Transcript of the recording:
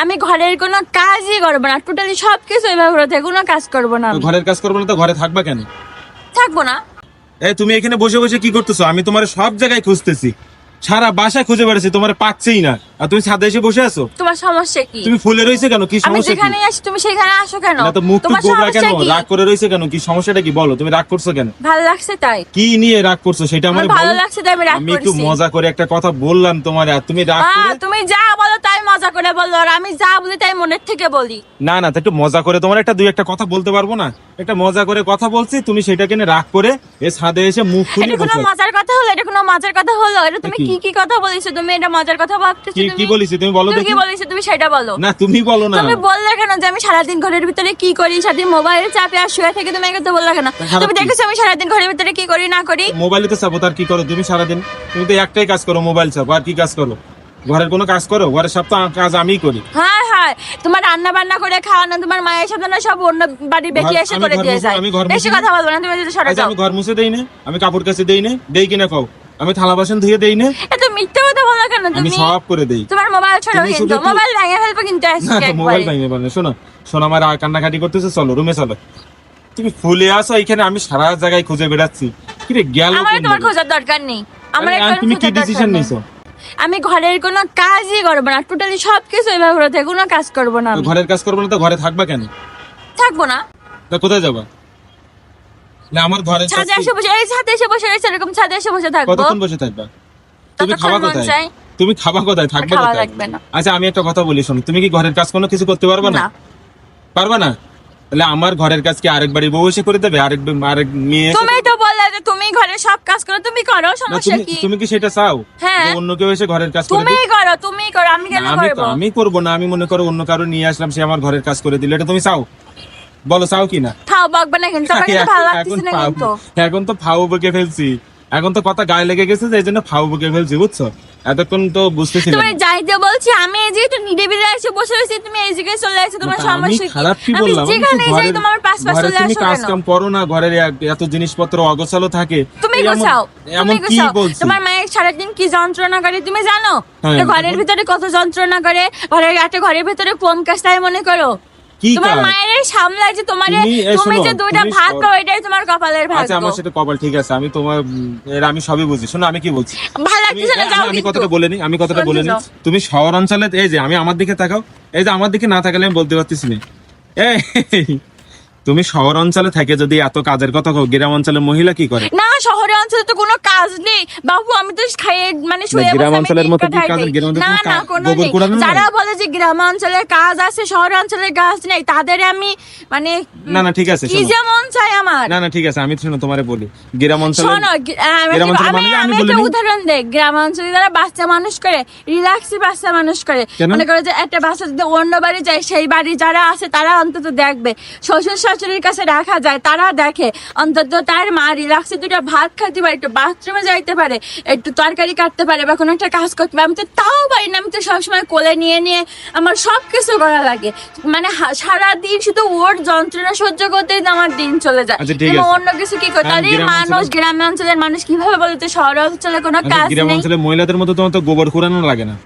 আমি ঘরের কোনো কাজই করব না টোটালি সব কিছু এভাবে থাকে, কোনো কাজ করব না আমি। ঘরের কাজ করব না তো ঘরে থাকবা কেন? থাকব না। এই তুমি এখানে বসে বসে কি করতেছো? আমি তোমার সব জায়গায় খুঁজতেছি। সারা বাসায় খুঁজে বেড়েছি তোমার পাচ্ছেই না। আর তুমি ছাদে এসে বসে আছো? তোমার সমস্যা কি? তুমি ফুলে রয়েছে কেন? কি সমস্যা কি? যেখানে আসি তুমি সেখানে আসো কেন? না তো মুখ তোমার গোবরা কেন? রাগ করে রয়েছে কেন? কি সমস্যাটা কি? বলো তুমি রাগ করছ কেন? ভালো লাগছে তাই। কি নিয়ে রাগ করছ? সেটা আমার ভালো লাগছে তাই আমি রাগ আমি একটু মজা করে একটা কথা বললাম তোমার আর তুমি রাগ করে তুমি যা বলো তাই মজা করে বলো আর আমি যা বলি তাই মনের থেকে বলি। না না তো একটু মজা করে তোমার একটা দুই একটা কথা বলতে পারব না? একটা মজা করে কথা বলছি তুমি সেটাকে নিয়ে রাগ করে এ ছাদে এসে মুখ এটা কোনো মজার কথা হলো? এটা কোনো মজার কথা হলো? এটা তুমি কি? কি কি কথা বলেছ? তুমি এটা মজার কথা ভাবতেছো কি বলিস তুমি বলো তুমি দেখি। কি বলেছ? তুমি সেটা বলো। না তুমি বলো না। তুমি বললে কেন যে আমি সারাদিন ঘরের ভিতরে কি করি? সাথে মোবাইলের চাপে আর শুয়ে থেকে তুমি একটু বললে কেন? তুমি? দেখেছ আমি সারাদিন ঘরের ভিতরে কি করি না করি? মোবাইলে তো চাপো তার কি করো? তুমি সারাদিন তুমি তো একটাই কাজ করো মোবাইল চাপো। আর কি কাজ করো? ঘরের কোনো কাজ করো? ঘরের সব তো কাজ আমিই করি। হ্যাঁ হ্যাঁ তোমার রান্না বান্না করে খাওয়ানো তোমার মায়ের সাথে না সব অন্য বাড়ি বেঁকে এসে করে দিয়ে যায়। আমি ঘর বেশি কথা বলব না তুমি যদি সরে আচ্ছা যাও। আমি ঘর মুছে দেই না? আমি কাপড় কাছে দেই না? দেই কিনা কও আমি থালা বাসন ধুয়ে দেই না? এত মিথ্যে আমি তুমি সব করে দেই। তোমার মোবাইল ছোড়ো কিন্তু। মোবাইল ভেঙে ফেলব কিন্তু আজকে মোবাইল একবারে। ভাঙে শোনো শোনো আমার আর কান্নাকাটি করতেছে চলো রুমে চলো। তুমি ফুলে আসো এখানে আমি সারা জায়গায় খুঁজে বেড়াচ্ছি। কি রে গেল আমার কোন তোমার খোঁজার দরকার নেই। আমার আরে, আর একবার তুমি কি ডিসিশন নিছো? আমি ঘরের কোনো কাজই করব না। টোটালি সব কিছু এভাবে করে থাকে, কোনো কাজ করব না ঘরের কাজ করব না তো ঘরে থাকবা কেন? থাকব না। তা কোথায় যাবা? না আমার ঘরে ছাদে এসে বসে এই ছাদে এসে বসে এরকম ছাদে এসে বসে থাকব। কতক্ষণ বসে থাকবা? তুমি খাবা কোথায়। তুমি খাবা কোথায়? থাকবে খাওয়া লাগবে না। আচ্ছা আমি একটা কথা বলি শোনো। তুমি কি ঘরের কাজ কোনো কিছু করতে পারবে না? পারবে না? তাহলে আমার ঘরের কাজ কি আরেক বাড়ি বউ এসে করে দেবে? আরেক আরেক মেয়ে তুমি তো বললে যে তুমি ঘরে সব কাজ করো তুমি করো সমস্যা কি? তুমি কি সেটা চাও? হ্যাঁ। অন্য কেউ এসে ঘরের কাজ করে তুমি করো তুমি করো আমি কেন না, আমি করব? আমি করব না আমি মনে করো অন্য কারও নিয়ে আসলাম সে আমার ঘরের কাজ করে দিল এটা তুমি চাও? বলো চাও কি না খাও বকবে না কিন্তু কিন্তু ভালো লাগতেছে না কিন্তু। এখন তো ফাউ বকে ফেলছি। এখন তো কথা গায়ে লেগে গেছে যে এই জন্য ফাউ বকে ফেলছি বুঝছ? এতক্ষণ তো বুঝতেছিলাম তুমি যাইতে বলছি আমি এই যে একটু নিরিবিলি এসে বসে রয়েছি তুমি এই জায়গায় চলে আসছো তোমার সমস্যা কি? খারাপ কি বললাম? আমি যেখানে যাই তোমার পাশ পাশ চলে তুমি কাজ কাম করো না ঘরের এত জিনিসপত্র অগোছালো থাকে। তুমি গোছাও এমন কি বলছি? তোমার মায়ের সারাদিন কি যন্ত্রণা করে তুমি জানো? হ্যাঁ, ঘরের ভিতরে কত যন্ত্রণা করে ঘরের একটা ঘরের ভিতরে কম কাজ তাই মনে করো। তোমার মায়ের সামলায় যে তোমার তুমি, যে দুইটা ভাগ এটাই তোমার কপালের আচ্ছা আমার সেটা কপাল ঠিক আছে আমি তোমার এর আমি সবই বুঝি। শোনো আমি কি বলছি? ভালো আমি লাগতেছে না যাও আমি কথাটা বলে আমি কথাটা বলে শুনছো? তুমি শহর অঞ্চলে এই যে আমি আমার দিকে তাকাও এই যে আমার দিকে না তাকালে আমি বলতে পারতেছি না। এই তুমি শহর অঞ্চলে থাকে যদি এত কাজের কথা কও গ্রাম অঞ্চলের মহিলা কি করে? না শহরে অঞ্চলে তো কোনো কাজ নেই। বাবু আমি তো খাইয়ে মানে শুয়ে গ্রাম অঞ্চলের মতো কি কাজ- না না কোনো? যারা বলে যে গ্রাম অঞ্চলের কাজ আছে শহর অঞ্চলের কাজ নেই তাদের আমি মানে না না ঠিক আছে কি যেমন চাই আমার? না না ঠিক আছে আমি শোনো তোমারে বলি। গ্রাম অঞ্চলে শোনো আমি আমি একটা উদাহরণ দেই। গ্রাম অঞ্চলে যারা বাচ্চা মানুষ করে রিল্যাক্সি বাচ্চা মানুষ করে মনে করে যে একটা বাচ্চা যদি অন্য বাড়ি যায় সেই বাড়ি যারা আছে তারা অন্তত দেখবে। শ্বশুর শাশুড়ির কাছে রাখা যায় তারা দেখে। অন্তত তার মা রিল্যাক্সে দুটো ভাত খাইতে পারে একটু বাথরুমে যাইতে পারে একটু তরকারি কাটতে পারে বা কোনো একটা কাজ করতে পারে আমি তো তাও পারি না আমি তো সবসময় কোলে নিয়ে নিয়ে আমার সব কিছু করা লাগে। মানে সারাদিন শুধু ওর যন্ত্রণা সহ্য করতেই আমার দিন চলে যায়। আচ্ছা। অন্য কিছু কি করতে হ্যাঁ, আরে মানুষ গ্রাম অঞ্চলের মানুষ কীভাবে বলতে শহর অঞ্চলে কোনো আচ্ছা, কাজ নেই। মহিলাদের মতো তোমার তো গোবর কুড়ানো লাগে না।